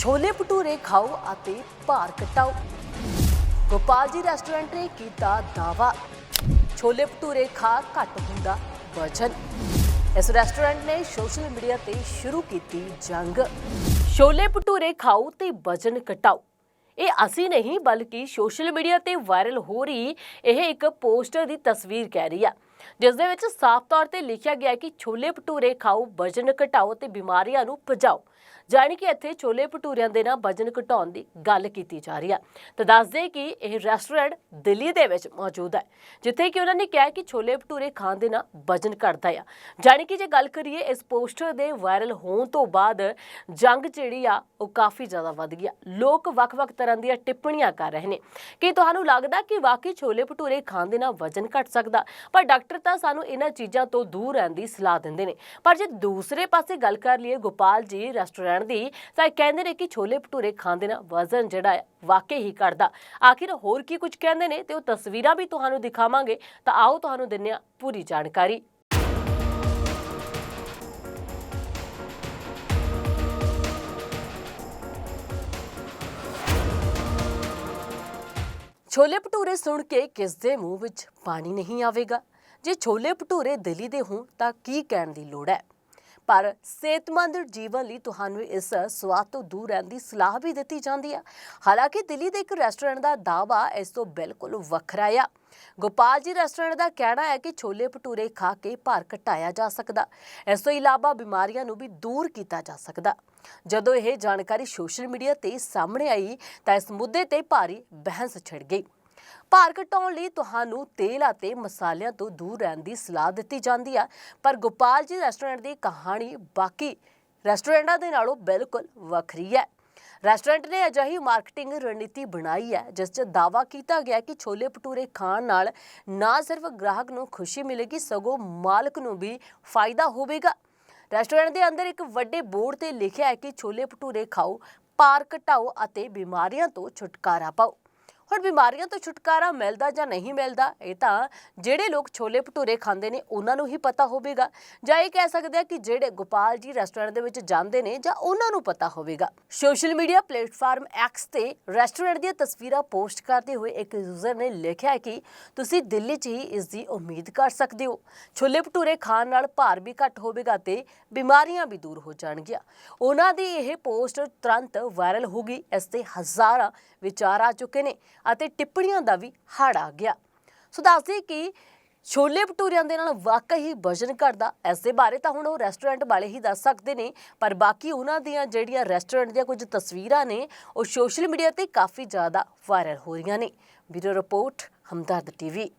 ਛੋਲੇ ਭਟੂਰੇ ਖਾਓ ਅਤੇ ਭਾਰ ਘਟਾਓ। ਗੋਪਾਲ ਜੀ ਰੈਸਟੋਰੈਂਟ ਨੇ ਕੀਤਾ ਦਾਵਾ ਛੋਲੇ ਭਟੂਰੇ ਖਾ ਘੱਟ ਹੁੰਦਾ ਵਜਨ। ਇਸ ਰੈਸਟੋਰੈਂਟ ਨੇ ਸੋਸ਼ਲ ਮੀਡੀਆ ਤੇ ਸ਼ੁਰੂ ਕੀਤੀ ਜੰਗ। ਛੋਲੇ ਭਟੂਰੇ ਖਾਓ ਤੇ ਵਜਨ ਘਟਾਓ। ਇਹ ਅਸੀਂ ਨਹੀਂ, ਬਲਕਿ ਸੋਸ਼ਲ ਮੀਡੀਆ ਤੇ ਵਾਇਰਲ ਹੋ ਰਹੀ ਇਹ ਇੱਕ ਪੋਸਟਰ ਦੀ ਤਸਵੀਰ ਕਹਿ ਰਹੀ ਆ। ਜਿਸ ਦੇ ਵਿੱਚ ਸਾਫ਼ ਤੌਰ ਤੇ ਲਿਖਿਆ ਗਿਆ ਹੈ ਕਿ ਛੋਲੇ ਭਟੂਰੇ ਖਾਓ, ਵਜਨ ਘਟਾਓ ਤੇ ਬਿਮਾਰੀਆਂ ਨੂੰ ਭਜਾਓ। ਜਾਣੀ ਕਿ ਇੱਥੇ ਛੋਲੇ ਭਟੂਰਿਆਂ ਦੇ ਨਾਲ ਵਜਨ ਘਟਾਉਣ ਦੀ ਗੱਲ ਕੀਤੀ ਜਾ ਰਹੀ ਹੈ ਤਾਂ ਦੱਸਦੇ ਕਿ ਇਹ ਰੈਸਟੋਰੈਂਟ ਦਿੱਲੀ ਦੇ ਵਿੱਚ ਮੌਜੂਦ ਹੈ ਜਿੱਥੇ ਕਿ ਉਹਨਾਂ ਨੇ ਕਿਹਾ ਕਿ ਛੋਲੇ ਭਟੂਰੇ ਖਾਣ ਦੇ ਨਾਲ ਵਜਨ ਘਟਦਾ ਆ। ਜਾਣੀ ਕਿ ਜੇ ਗੱਲ ਕਰੀਏ ਇਸ ਪੋਸਟਰ ਦੇ ਵਾਇਰਲ ਹੋਣ ਤੋਂ ਬਾਅਦ, ਜੰਗ ਜਿਹੜੀ ਆ, ਉਹ ਕਾਫੀ ਜ਼ਿਆਦਾ ਵੱਧ ਗਿਆ ਲੋਕ ਵੱਖ-ਵੱਖ ਤਰ੍ਹਾਂ ਦੀਆਂ ਟਿੱਪਣੀਆਂ ਕਰ ਰਹੇ ਨੇ। ਕਿ ਤੁਹਾਨੂੰ ਲੱਗਦਾ ਕਿ ਵਾਕਈ ਛੋਲੇ ਭਟੂਰੇ ਖਾਣ ਦੇ ਨਾਲ ਵਜਨ ਘਟ ਸਕਦਾ? ਪਰ ਡਾਕਟਰ ਤਾਂ ਸਾਨੂੰ ਇਹਨਾਂ ਚੀਜ਼ਾਂ ਤੋਂ ਦੂਰ ਰਹਿਣ ਦੀ ਸਲਾਹ ਦਿੰਦੇ ਨੇ। ਪਰ ਜੇ ਦੂਸਰੇ ਪਾਸੇ ਗੱਲ ਕਰ ਲਈਏ, ਗੋਪਾਲ ਜੀ ਰੈਸਟੋਰੈਂਟ ਦੀ, ਤਾਂ ਕਹਿੰਦੇ ਨੇ ਕਿ ਛੋਲੇ ਭਟੂਰੇ ਖਾਣ ਨਾਲ ਵਜ਼ਨ ਜਿਹੜਾ ਹੈ, ਵਾਕਈ ਹੀ ਘਟਦਾ। ਆਖਿਰ ਹੋਰ ਕੀ ਕੁਝ ਕਹਿੰਦੇ ਨੇ ਤੇ ਉਹ ਤਸਵੀਰਾਂ ਵੀ ਤੁਹਾਨੂੰ ਦਿਖਾਵਾਂਗੇ, ਤਾਂ ਆਓ ਤੁਹਾਨੂੰ ਦਿੰਨੇ ਆ ਪੂਰੀ ਜਾਣਕਾਰੀ। ਛੋਲੇ ਭਟੂਰੇ ਸੁਣ ਕੇ ਕਿਸ ਦੇ ਮੂੰਹ ਵਿੱਚ ਪਾਣੀ ਨਹੀਂ ਆਵੇਗਾ? ਜੇ ਛੋਲੇ ਭਟੂਰੇ ਦਿੱਲੀ ਦੇ ਹੋਣ, ਤਾਂ ਕੀ ਕਹਿਣ ਦੀ ਲੋੜ ਹੈ? ਪਰ ਸਿਹਤਮੰਦ ਜੀਵਨ ਲਈ ਤੁਹਾਨੂੰ ਇਸ ਸਵਾਦ ਤੋਂ ਦੂਰ ਰਹਿਣ ਦੀ ਸਲਾਹ ਵੀ ਦਿੱਤੀ ਜਾਂਦੀ ਹੈ ਹਾਲਾਂਕਿ ਦਿੱਲੀ ਦੇ ਇੱਕ ਰੈਸਟੋਰੈਂਟ ਦਾ ਦਾਅਵਾ ਇਸ ਤੋਂ ਬਿਲਕੁਲ ਵੱਖਰਾ ਆ। ਗੋਪਾਲ ਜੀ ਰੈਸਟੋਰੈਂਟ ਦਾ ਕਹਿਣਾ ਹੈ ਕਿ ਛੋਲੇ ਭਟੂਰੇ ਖਾ ਕੇ ਭਾਰ ਘਟਾਇਆ ਜਾ ਸਕਦਾ। ਇਸ ਤੋਂ ਇਲਾਵਾ ਬਿਮਾਰੀਆਂ ਨੂੰ ਵੀ ਦੂਰ ਕੀਤਾ ਜਾ ਸਕਦਾ। ਜਦੋਂ ਇਹ ਜਾਣਕਾਰੀ ਸੋਸ਼ਲ ਮੀਡੀਆ ਤੇ ਸਾਹਮਣੇ ਆਈ ਤਾਂ ਇਸ ਮੁੱਦੇ ਤੇ ਭਾਰੀ ਬਹਿਸ ਛਿੜ ਗਈ। ਭਾਰ ਘਟਾਉਣ ਲਈ ਤੁਹਾਨੂੰ ਤੇਲ ਅਤੇ ਮਸਾਲਿਆਂ ਤੋਂ ਦੂਰ ਰਹਿਣ ਦੀ ਸਲਾਹ ਦਿੱਤੀ ਜਾਂਦੀ ਹੈ ਪਰ ਗੋਪਾਲ ਜੀ ਰੈਸਟੋਰੈਂਟ ਦੀ ਕਹਾਣੀ ਬਾਕੀ ਰੈਸਟੋਰੈਂਟਾਂ ਦੇ ਨਾਲੋਂ ਬਿਲਕੁਲ ਵੱਖਰੀ ਹੈ। ਰੈਸਟੋਰੈਂਟ ਨੇ ਅਜਿਹੀ ਮਾਰਕੀਟਿੰਗ ਰਣਨੀਤੀ ਬਣਾਈ ਹੈ, ਜਿਸ 'ਚ ਦਾਅਵਾ ਕੀਤਾ ਗਿਆ ਕਿ ਛੋਲੇ ਭਟੂਰੇ ਖਾਣ ਨਾਲ ਨਾ ਸਿਰਫ ਗ੍ਰਾਹਕ ਨੂੰ ਖੁਸ਼ੀ ਮਿਲੇਗੀ, ਸਗੋਂ ਮਾਲਕ ਨੂੰ ਵੀ ਫਾਇਦਾ ਹੋਵੇਗਾ। ਰੈਸਟੋਰੈਂਟ ਦੇ ਅੰਦਰ ਇੱਕ ਵੱਡੇ ਬੋਰਡ ਤੇ ਲਿਖਿਆ ਹੈ ਕਿ ਛੋਲੇ ਭਟੂਰੇ ਖਾਓ, ਭਾਰ ਘਟਾਓ ਅਤੇ ਬਿਮਾਰੀਆਂ ਤੋਂ ਛੁਟਕਾਰਾ ਪਾਓ। ਹੁਣ ਬਿਮਾਰੀਆਂ ਤੋਂ ਛੁਟਕਾਰਾ ਮਿਲਦਾ ਜਾਂ ਨਹੀਂ ਮਿਲਦਾ, ਇਹ ਤਾਂ ਜਿਹੜੇ ਲੋਕ ਛੋਲੇ ਭਟੂਰੇ ਖਾਂਦੇ ਨੇ, ਉਹਨਾਂ ਨੂੰ ਹੀ ਪਤਾ ਹੋਵੇਗਾ। ਜਾਂ ਇਹ ਕਹਿ ਸਕਦੇ ਆ ਕਿ ਜਿਹੜੇ ਗੋਪਾਲ ਜੀ ਰੈਸਟੋਰੈਂਟ ਦੇ ਵਿੱਚ ਜਾਂਦੇ ਨੇ, ਜਾਂ ਉਹਨਾਂ ਨੂੰ ਪਤਾ ਹੋਵੇਗਾ। ਸੋਸ਼ਲ ਮੀਡੀਆ ਪਲੇਟਫਾਰਮ ਐਕਸ ਤੇ ਰੈਸਟੋਰੈਂਟ ਦੀਆਂ ਤਸਵੀਰਾਂ ਪੋਸਟ ਕਰਦੇ ਹੋਏ ਇੱਕ ਯੂਜ਼ਰ ਨੇ ਲਿਖਿਆ ਕਿ ਤੁਸੀਂ ਦਿੱਲੀ 'ਚ ਹੀ ਇਸ ਦੀ ਉਮੀਦ ਕਰ ਸਕਦੇ ਹੋ। ਛੋਲੇ ਭਟੂਰੇ ਖਾਣ ਨਾਲ ਭਾਰ ਵੀ ਘੱਟ ਹੋਵੇਗਾ ਤੇ ਬਿਮਾਰੀਆਂ ਵੀ ਦੂਰ ਹੋ ਜਾਣਗੀਆਂ। ਉਹਨਾਂ ਦੀ ਇਹ ਪੋਸਟ ਤੁਰੰਤ ਵਾਇਰਲ ਹੋ ਗਈ। ਇਸ ਤੇ ਹਜ਼ਾਰਾਂ ਵਿਚਾਰ ਆ ਚੁੱਕੇ ਨੇ। ਅਤੇ ਟਿੱਪਣੀਆਂ ਦਾ ਵੀ ਹੜ ਆ ਗਿਆ। ਸੋ ਦੱਸਦੇ ਕਿ ਛੋਲੇ ਭਟੂਰਿਆਂ ਦੇ ਨਾਲ ਵਾਕਈ ਹੀ ਵਜਨ ਘਟਦਾ। ਇਸ ਦੇ ਬਾਰੇ ਤਾਂ ਹੁਣ ਉਹ ਰੈਸਟੋਰੈਂਟ ਵਾਲੇ ਹੀ ਦੱਸ ਸਕਦੇ ਨੇ, ਪਰ ਬਾਕੀ ਉਹਨਾਂ ਦੀਆਂ ਜਿਹੜੀਆਂ ਰੈਸਟੋਰੈਂਟ ਦੀਆਂ ਕੁਝ ਤਸਵੀਰਾਂ ਨੇ, ਉਹ ਸੋਸ਼ਲ ਮੀਡੀਆ ਤੇ ਕਾਫੀ ਜ਼ਿਆਦਾ ਵਾਇਰਲ ਹੋ ਰਹੀਆਂ ਨੇ। Bureau report, Hamdard TV.